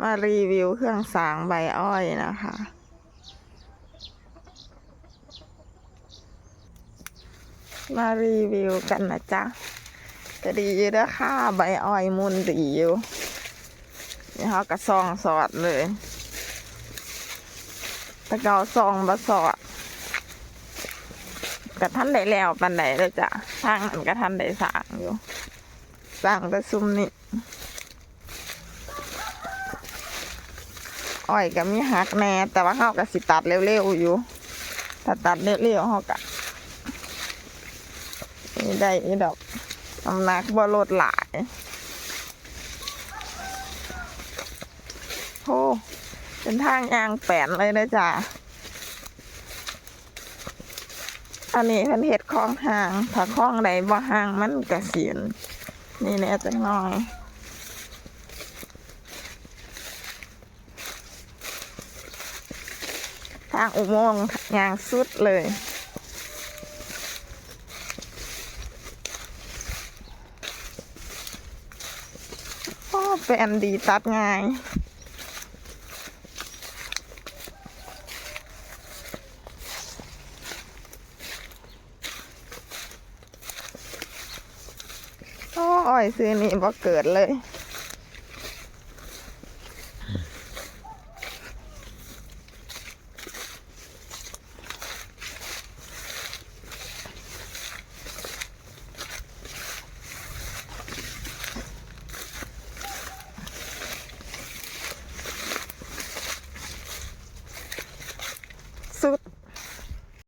มารีวิวเครื่องสางใบอ้อยนะคะ มารีวิวกันนะจ๊ะจะดีอยู่เด้อค่ะใบอ้อยมุนดีอยู่นี่เขากระซองสอดเลยตะเกาซองบะสอดกระท่านได้แล้วปันไหนเลยจ้ะทางนั้นกระท่านได้สร้างอยู่สร้างแต่ซุ่มนี่ อ้อยก็มีหักแน่แต่ว่าเขาก็สิตัดเร็วๆอยู่ถ้าตัดเร็วๆเขาก็นี่ได้อีดอกน้ำหนักบ่ลดหลายโอ้เป็นทางยางแปนเลยนะจ๊ะอันนี้เป็นเห็ดคลองห่าง ถ้าคลองใดบ่ห่างมันกระเสียนนี่แน่จังน้อย ทางอุโมงค์ยางสุดเลยพ่อเป็นดีตัดง่ายโอ้อ้อยซื้อนี่บ่เกิดเลย